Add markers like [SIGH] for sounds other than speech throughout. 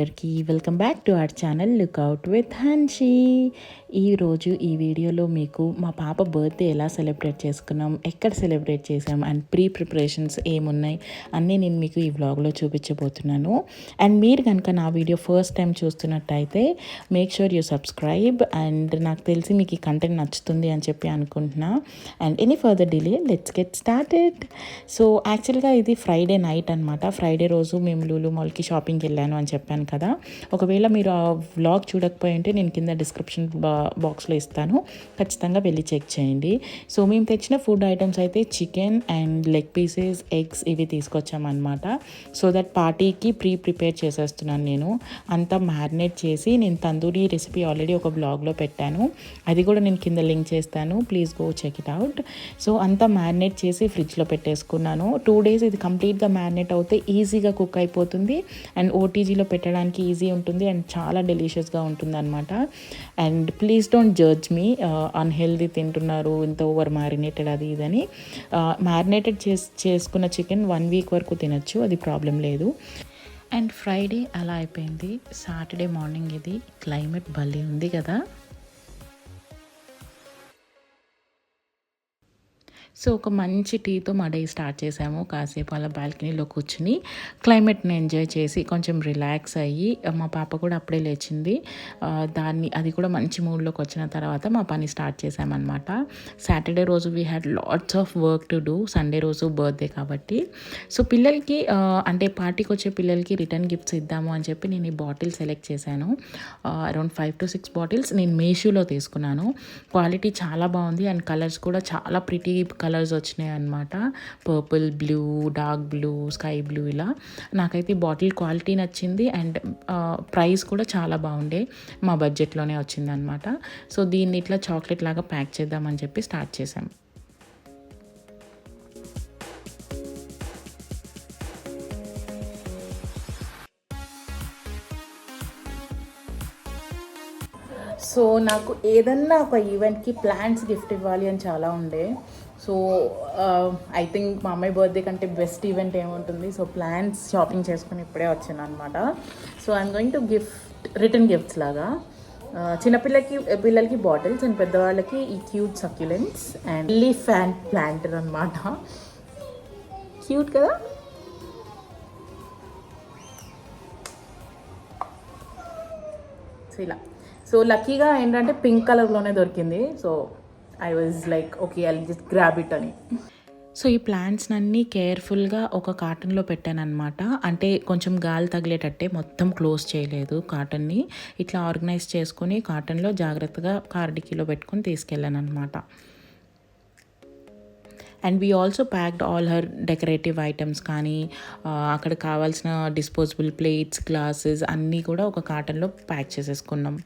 అందరికీ welcome back to our channel lookout with Hanshi. ఈరోజు ఈ వీడియోలో మీకు మా పాప బర్త్డే ఎలా సెలబ్రేట్ చేసుకున్నాం ఎక్కడ సెలబ్రేట్ చేసాం అండ్ ప్రీ ప్రిపరేషన్స్ ఏమున్నాయి అన్నీ నేను మీకు ఈ వ్లాగ్లో చూపించబోతున్నాను. అండ్ మీరు కనుక నా వీడియో ఫస్ట్ టైం చూస్తున్నట్టయితే make sure you subscribe and నాకు తెలిసి మీకు ఈ కంటెంట్ నచ్చుతుంది అని చెప్పి అనుకుంటున్నా. And any further delay let's get started so యాక్చువల్గా ఇది ఫ్రైడే నైట్ అనమాట ఫ్రైడే రోజు మేము లూలు మాల్కి షాపింగ్కి వెళ్ళాను అని చెప్పాను కదా. ఒకవేళ మీరు ఆ వ్లాగ్ చూడకపోయి ఉంటే నేను కింద డిస్క్రిప్షన్ బా బాక్స్లో ఇస్తాను. ఖచ్చితంగా వెళ్ళి చెక్ చేయండి. సో మేము తెచ్చిన ఫుడ్ ఐటమ్స్ అయితే chicken and leg pieces eggs ఇవి తీసుకొచ్చామన్నమాట. సో దట్ పార్టీకి ప్రీ ప్రిపేర్ చేసేస్తున్నాను నేను. అంతా మ్యారినేట్ చేసి నేను తందూరి రెసిపీ ఆల్రెడీ ఒక బ్లాగ్లో పెట్టాను. అది కూడా నేను కింద లింక్ చేస్తాను. Please go check it out so అంతా మ్యారినేట్ చేసి ఫ్రిడ్జ్లో పెట్టేసుకున్నాను. టూ డేస్ ఇది కంప్లీట్గా మ్యారినేట్ అవుతే ఈజీగా కుక్ అయిపోతుంది. అండ్ ఓటీజీలో పెట్టడానికి ఈజీ ఉంటుంది. అండ్ చాలా డెలిషియస్గా ఉంటుంది అనమాట and please don't judge me. Unhealthy తింటున్నారు ఇంత ఓవర్ మ్యారినేటెడ్ అది ఇదని. మ్యారినేటెడ్ చేస్ చేసుకున్న చికెన్ వన్ వీక్ వరకు తినచ్చు అది ప్రాబ్లం లేదు. అండ్ ఫ్రైడే అలా అయిపోయింది. సాటర్డే మార్నింగ్ ఇది క్లైమేట్ భలే ఉంది కదా. సో ఒక మంచి టీతో మా డే స్టార్ట్ చేసాము. కాసేపు అలా బాల్కనీలో కూర్చుని క్లైమేట్ని ఎంజాయ్ చేసి కొంచెం రిలాక్స్ అయ్యి మా పాప కూడా అప్పుడే లేచింది. దాన్ని అది కూడా మంచి మూడ్లోకి వచ్చిన తర్వాత మా పని స్టార్ట్ చేసామన్నమాట. సాటర్డే రోజు we had lots of work to do Sunday రోజు బర్త్డే కాబట్టి. సో పిల్లలకి అంటే పార్టీకి వచ్చే పిల్లలకి రిటర్న్ గిఫ్ట్స్ ఇద్దాము అని చెప్పి నేను ఈ బాటిల్ సెలెక్ట్ చేశాను. Around five to six bottles నేను మీషోలో తీసుకున్నాను. క్వాలిటీ చాలా బాగుంది అండ్ కలర్స్ కూడా చాలా ప్రిటీ కలర్స్ వచ్చినాయి అనమాట purple blue dark blue sky blue ఇలా. నాకైతే బాటిల్ క్వాలిటీ నచ్చింది అండ్ ప్రైస్ కూడా చాలా బాగుండే. మా బడ్జెట్లోనే వచ్చింది అనమాట సో దీన్ని ఇట్లా చాక్లెట్ లాగా ప్యాక్ చేద్దామని చెప్పి స్టార్ట్ చేసాం సో నాకు ఏదన్నా ఒక ఈవెంట్కి ప్లాంట్స్ గిఫ్ట్ ఇవ్వాలి అని చాలా ఉండే. సో ఐ థింక్ మా అమ్మాయి బర్త్డే కంటే బెస్ట్ ఈవెంట్ ఏముంటుంది? సో ప్లాన్స్ షాపింగ్ చేసుకుని ఇప్పుడే వచ్చాను అనమాట so I'm going to gift return gifts లాగా uh, చిన్నపిల్లకి పిల్లలకి బాటిల్స్ అండ్ పెద్దవాళ్ళకి ఈ cute succulents and leaf fan planter అనమాట క్యూట్ కదా? సో ఇలా. సో లక్కీగా ఏంటంటే పింక్ కలర్లోనే దొరికింది. So I was like okay I just grab it అని. సో ఈ ప్లాంట్స్ అన్నీ కేర్ఫుల్గా ఒక కాటన్లో పెట్టాను అనమాట అంటే కొంచెం గాలి తగిలేటట్టే మొత్తం క్లోజ్ చేయలేదు కాటన్ని ఇట్లా ఆర్గనైజ్ చేసుకుని కాటన్లో జాగ్రత్తగా కార్డికీలో పెట్టుకుని తీసుకెళ్ళాను అనమాట and we also packed all her decorative items కానీ అక్కడ కావాల్సిన డిస్పోజబుల్ ప్లేట్స్ గ్లాసెస్ అన్నీ కూడా ఒక కాటన్లో ప్యాక్ చేసేసుకున్నాం.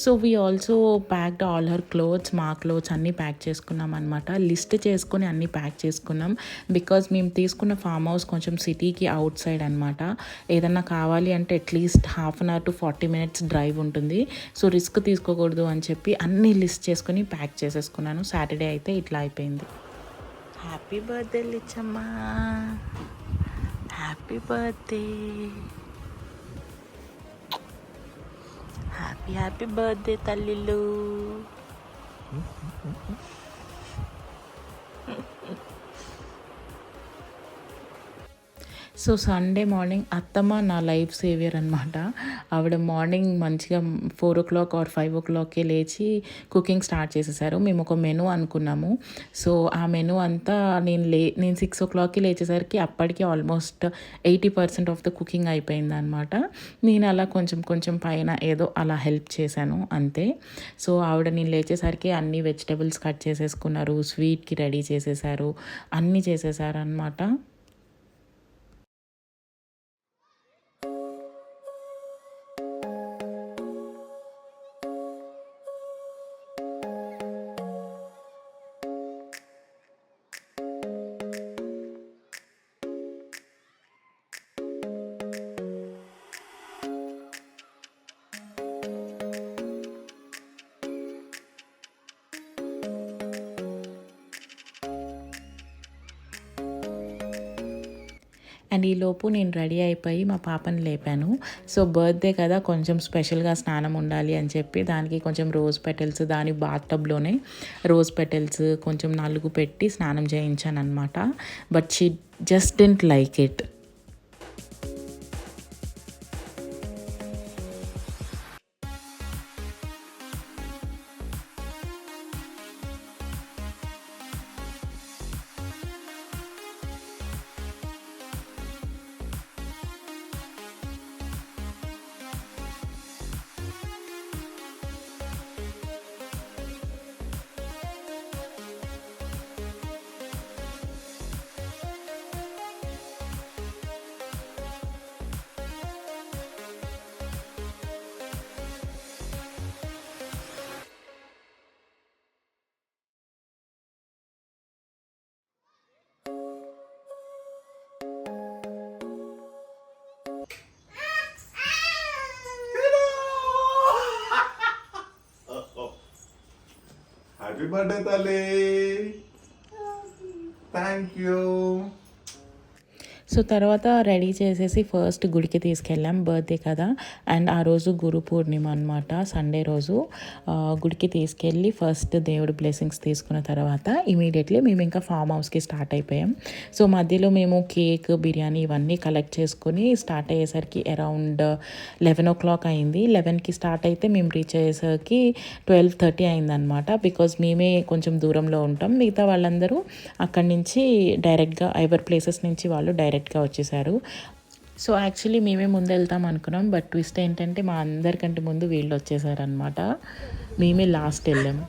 So we also packed all her clothes మా క్లోత్స్ అన్నీ ప్యాక్ చేసుకున్నాం అనమాట లిస్ట్ చేసుకుని అన్నీ ప్యాక్ చేసుకున్నాం. బికాజ్ మేము తీసుకున్న ఫామ్ హౌస్ కొంచెం సిటీకి అవుట్ సైడ్ అనమాట ఏదన్నా కావాలి అంటే at least half an hour to forty minutes drive ఉంటుంది. సో రిస్క్ తీసుకోకూడదు అని చెప్పి అన్నీ లిస్ట్ చేసుకుని ప్యాక్ చేసేసుకున్నాను. సాటర్డే అయితే ఇట్లా అయిపోయింది. Happy birthday లిచ్చమ్మా happy birthday happy happy birthday తల్లిలు so Sunday morning అత్తమ్మ నా లైఫ్ సేవియర్ అనమాట ఆవిడ మార్నింగ్ మంచిగా four o'clock or five ఓ క్లాక్కే లేచి కుకింగ్ స్టార్ట్ చేసేసారు. మేము ఒక మెను అనుకున్నాము. సో ఆ మెను అంతా నేను లే నేను సిక్స్ ఓ క్లాక్కి లేచేసరికి అప్పటికి almost eighty percent of the cooking అయిపోయింది అనమాట నేను అలా కొంచెం కొంచెం పైన ఏదో అలా హెల్ప్ చేశాను అంతే. సో ఆవిడ నేను లేచేసరికి అన్ని వెజిటబుల్స్ కట్ చేసేసుకున్నారు స్వీట్కి రెడీ చేసేసారు అన్నీ చేసేసారు అనమాట అండ్ ఈలోపు నేను రెడీ అయిపోయి మా పాపని లేపాను. సో బర్త్డే కదా కొంచెం స్పెషల్గా స్నానం ఉండాలి అని చెప్పి దానికి కొంచెం రోజ్ పెటల్స్ దాని బాత్ టబ్లోనే రోజ్ పెటల్స్ కొంచెం నలుగు పెట్టి స్నానం చేయించాను అనమాట but she just didn't like it birthday తల్లి థ్యాంక్ యూ సో తర్వాత రెడీ చేసేసి ఫస్ట్ గుడికి తీసుకెళ్ళాం బర్త్డే కదా. అండ్ ఆ రోజు గురు పూర్ణిమ అనమాట సండే రోజు గుడికి తీసుకెళ్ళి ఫస్ట్ దేవుడు బ్లెస్సింగ్స్ తీసుకున్న తర్వాత ఇమీడియట్లీ మేము ఇంకా ఫామ్ హౌస్కి స్టార్ట్ అయిపోయాం. సో మధ్యలో మేము కేక్ బిర్యానీ ఇవన్నీ కలెక్ట్ చేసుకొని స్టార్ట్ అయ్యేసరికి అరౌండ్ లెవెన్ ఓ క్లాక్ అయింది. లెవెన్కి స్టార్ట్ అయితే మేము రీచ్ అయ్యేసరికి ట్వెల్వ్ థర్టీ అయిందనమాట బికాజ్ మేమే కొంచెం దూరంలో ఉంటాం. మిగతా వాళ్ళందరూ అక్కడి నుంచి డైరెక్ట్గా ఐబర్ ప్లేసెస్ నుంచి వాళ్ళు డైరెక్ట్ డైరెక్ట్గా వచ్చేసారు. సో యాక్చువల్లీ మేమే ముందు వెళ్తాం అనుకున్నాం. బట్ ట్విస్ట్ ఏంటంటే మా అందరికంటే ముందు వీళ్ళు వచ్చేసారనమాట మేమే లాస్ట్ వెళ్ళాము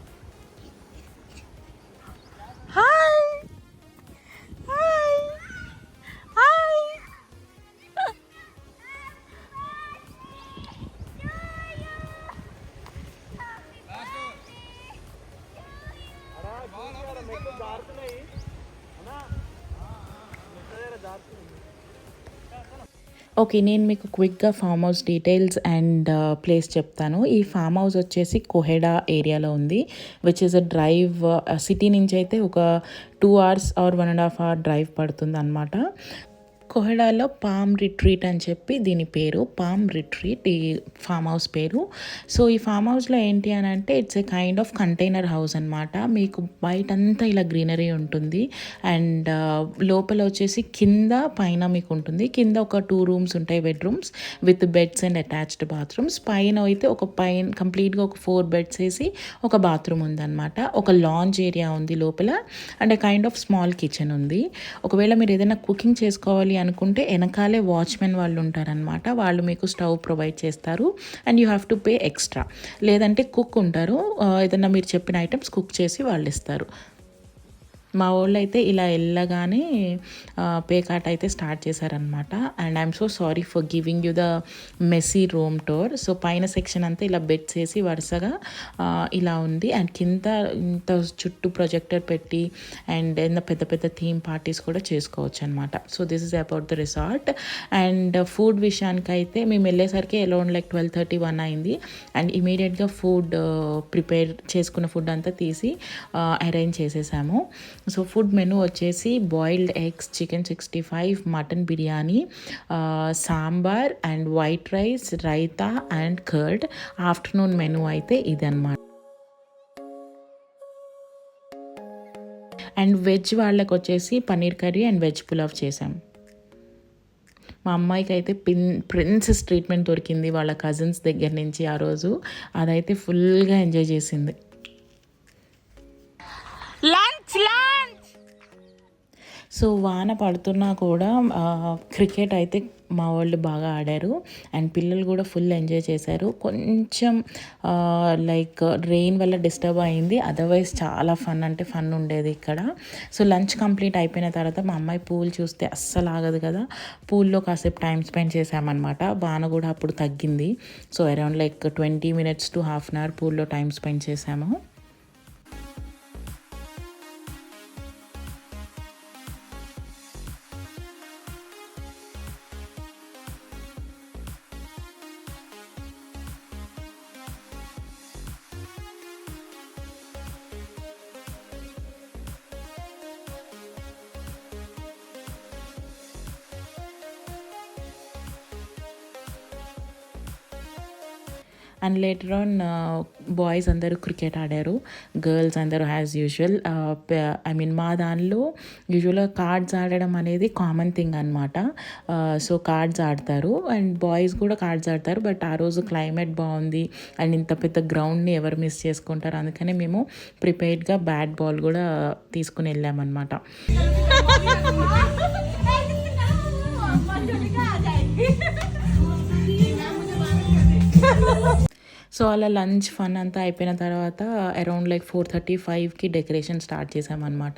ఓకే నేను మీకు క్విక్గా farm house details and place చెప్తాను. ఈ ఫామ్ హౌస్ వచ్చేసి కొహెడా ఏరియాలో ఉంది which is a drive city నుంచి అయితే ఒక two hours or one and half hour drive పడుతుంది అనమాట కొహెడాలో పామ్ రిట్రీట్ అని చెప్పి దీని పేరు పామ్ రిట్రీట్ ఈ ఫామ్ హౌస్ పేరు. సో ఈ ఫామ్ హౌస్లో ఏంటి అని అంటే it's a kind of container house అనమాట మీకు బయట అంతా ఇలా గ్రీనరీ ఉంటుంది. అండ్ లోపల వచ్చేసి కింద పైన మీకు ఉంటుంది. కింద ఒక టూ రూమ్స్ ఉంటాయి bedrooms with beds and attached bathrooms. పైన అయితే ఒక పైన కంప్లీట్గా ఒక ఫోర్ బెడ్స్ వేసి ఒక బాత్రూమ్ ఉందన్నమాట. ఒక లాంజ్ ఏరియా ఉంది లోపల. And kind of small kitchen ఉంది. ఒకవేళ మీరు ఏదైనా కుకింగ్ చేసుకోవాలి అనుకుంటే వెనకాలే వాచ్మెన్ వాళ్ళు ఉంటారనమాట వాళ్ళు మీకు స్టవ్ ప్రొవైడ్ చేస్తారు. And you have to pay extra. లేదంటే కుక్ ఉంటారు. ఏదన్నా ఏదైనా మీరు చెప్పిన ఐటమ్స్ కుక్ చేసి వాళ్ళు ఇస్తారు మా వాళ్ళు అయితే ఇలా వెళ్ళగానే పేకాట అయితే స్టార్ట్ చేశారనమాట and I'm so sorry for giving you the messy room tour. So పైన సెక్షన్ అంతా ఇలా బెడ్స్ వేసి వరుసగా ఇలా ఉంది. అండ్ కింద ఇంత చుట్టూ ప్రొజెక్టర్ పెట్టి అండ్ ఎంత పెద్ద పెద్ద థీమ్ పార్టీస్ కూడా చేసుకోవచ్చు అనమాట so this is about the resort. And food విషయానికి అయితే మేము వెళ్ళేసరికి around like twelve thirty one అయింది. అండ్ ఇమీడియట్గా ఫుడ్ ప్రిపేర్ చేసుకున్న ఫుడ్ అంతా తీసి అరేంజ్ చేసేసాము. సో ఫుడ్ మెనూ వచ్చేసి boiled eggs chicken sixty five mutton biryani sambar and white rice raita and curd afternoon menu అయితే ఇదన్నమాట. అండ్ వెజ్ వాళ్ళకి వచ్చేసి paneer curry and veg pulao చేసాం. మా అమ్మాయికి అయితే పిన్ ప్రిన్సెస్ ట్రీట్మెంట్ దొరికింది వాళ్ళ కజిన్స్ దగ్గర నుంచి ఆ రోజు. అదైతే ఫుల్గా ఎంజాయ్ చేసింది. లా సో వాన పడుతున్నా కూడా క్రికెట్ అయితే మా వాళ్ళు బాగా ఆడారు. అండ్ పిల్లలు కూడా ఫుల్ ఎంజాయ్ చేశారు. కొంచెం లైక్ రెయిన్ వల్ల డిస్టర్బ్ అయింది. అదర్వైజ్ చాలా ఫన్ అంటే ఫన్ ఉండేది ఇక్కడ. సో లంచ్ కంప్లీట్ అయిపోయిన తర్వాత మా అమ్మాయి పూల్ చూస్తే అస్సలు ఆగదు కదా. పూల్లో కాసేపు టైం స్పెండ్ చేసామన్నమాట వాన కూడా అప్పుడు తగ్గింది. So around like twenty minutes to half an hour పూల్లో టైం స్పెండ్ చేసాము అండ్ లేటర్ ఆన్ బాయ్స్ అందరూ క్రికెట్ ఆడారు. గర్ల్స్ అందరూ యాజ్ యూజువల్ ఐ మీన్ మా దానిలో యూజువల్గా కార్డ్స్ ఆడడం అనేది కామన్ థింగ్ అనమాట సో కార్డ్స్ ఆడతారు. అండ్ బాయ్స్ కూడా కార్డ్స్ ఆడతారు. బట్ ఆ రోజు క్లైమేట్ బాగుంది. అండ్ ఇంత పెద్ద గ్రౌండ్ని ఎవరు మిస్ చేసుకుంటారు? అందుకనే మేము ప్రిపేర్డ్గా బ్యాట్ బాల్ కూడా తీసుకుని వెళ్ళామన్నమాట [LAUGHS] [LAUGHS] [LAUGHS] సో అలా లంచ్ ఫన్ అంతా అయిపోయిన తర్వాత అరౌండ్ లైక్ ఫోర్ థర్టీ ఫైవ్కి డెకరేషన్ స్టార్ట్ చేసామన్నమాట.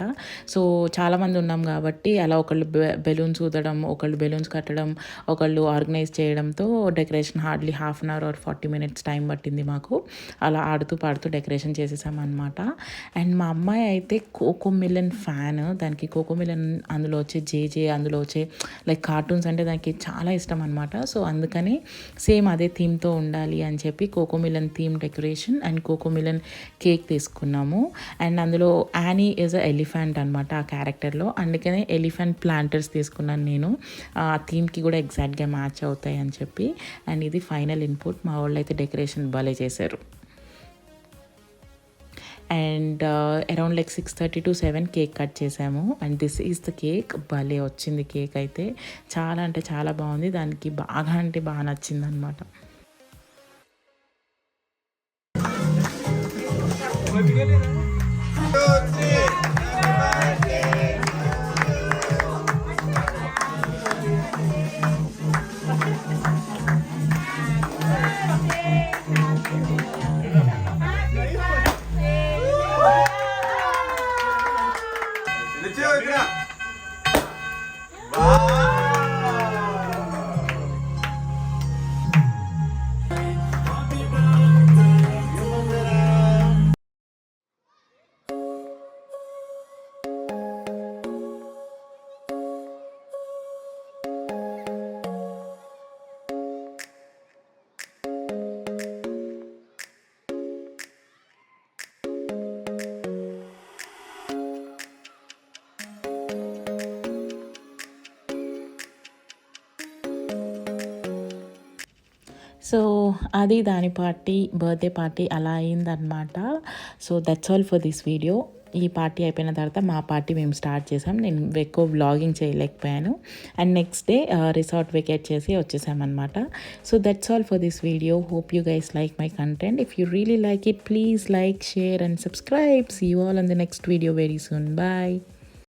సో చాలామంది ఉన్నాం కాబట్టి అలా ఒకళ్ళు బెలూన్స్ ఊదడం ఒకళ్ళు బెలూన్స్ కట్టడం ఒకళ్ళు ఆర్గనైజ్ చేయడంతో decoration hardly half an hour or forty minutes time పట్టింది మాకు. అలా ఆడుతూ పాడుతూ డెకరేషన్ చేసేసామన్నమాట. అండ్ మా అమ్మాయి అయితే కోకో మిలన్ ఫ్యాన్. దానికి కోకోమిలన్ అందులో వచ్చే జేజే అందులో వచ్చే లైక్ కార్టూన్స్ అంటే దానికి చాలా ఇష్టం అనమాట సో అందుకని సేమ్ అదే థీమ్తో ఉండాలి అని చెప్పి Cocomelon theme decoration and Cocomelon cake తీసుకున్నాము. అండ్ అందులో యానీ ఈజ్ అ ఎలిఫెంట్ అనమాట ఆ క్యారెక్టర్లో అందుకనే ఎలిఫెంట్ ప్లాంటర్స్ తీసుకున్నాను నేను. ఆ థీమ్కి కూడా ఎగ్జాక్ట్గా మ్యాచ్ అవుతాయి అని చెప్పి. అండ్ ఇది ఫైనల్ ఇన్పుట్ మా వాళ్ళు అయితే డెకరేషన్ భలే చేశారు. And around like six thirty to seven cake cut చేసాము and this is the cake భలే వచ్చింది కేక్ అయితే. చాలా అంటే చాలా బాగుంది. దానికి బాగా అంటే బాగా నచ్చింది అనమాట సో అది దాని పార్టీ బర్త్డే పార్టీ అలా అయిందనమాట so that's all for this video ఈ పార్టీ అయిపోయిన తర్వాత మా పార్టీ మేము స్టార్ట్ చేసాం. నేను ఎక్కువ వ్లాగింగ్ చేయలేకపోయాను. And next day resort vacate చేసి వచ్చేసామన్నమాట. So that's all for this video hope you guys like my content if you really like it please like share and subscribe see all on the next video very soon bye